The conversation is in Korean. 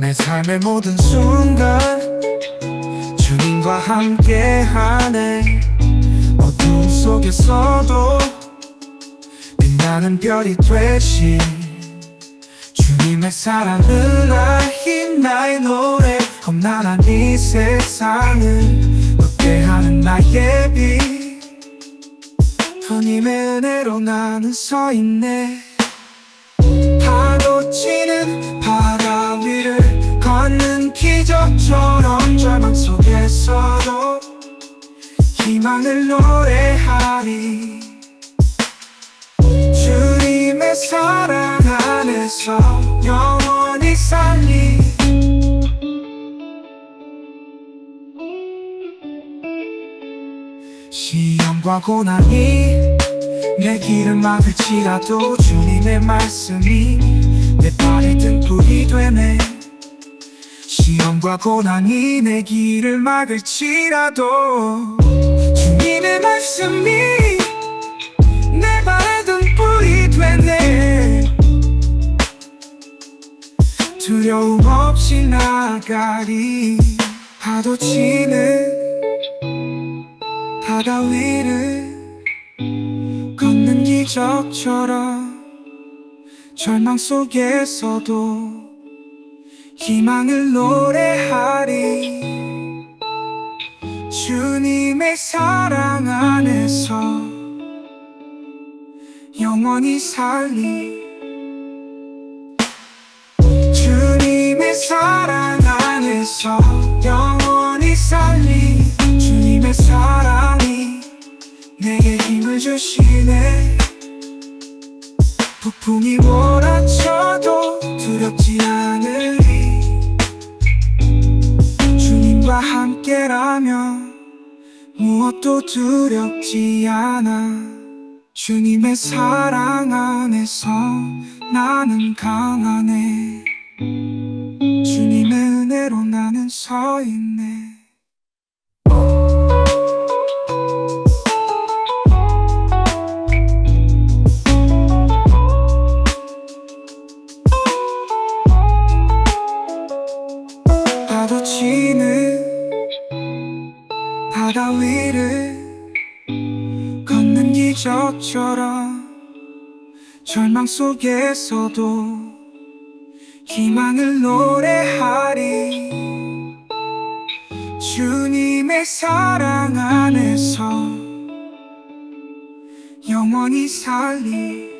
내 삶의 모든 순간 주님과 함께하네. 어둠 속에서도 빛나는 별이 되신 주님의 사랑을 알린 나의 노래. 험난한 이 세상을 웃게 하는 나의 빛. 하나님의 은혜로 나는 서 있네 기적처럼 절망 속에서도 희망을 노래하리. 주님의 사랑 안에서 영원히 살리. 시험과 고난이 내 길을 막을지라도 주님의 말씀이 내 발의 등불이 되네 시험과 고난이 내 길을 막을지라도 주님의 말씀이 내 발의 등불이 되네. 두려움 없이 나가리 파도 치는 바다 위를 걷는 기적처럼 절망 속에서도 희망을 노래하리. 주님의 사랑 안에서 영원히 살리. 주님의 사랑 안에서 영원히 살리. 주님의 사랑이 내게 힘을 주시네. 폭풍이 몰아쳐도 두렵지 않으 함께라면 무엇도 두렵지 않아. 주님의 사랑 안에서 나는 강하네. 주님의 은혜로 나는 서있 바다 위를 걷는 기적처럼 절망 속에서도 희망을 노래하리. 주님의 사랑 안에서 영원히 살리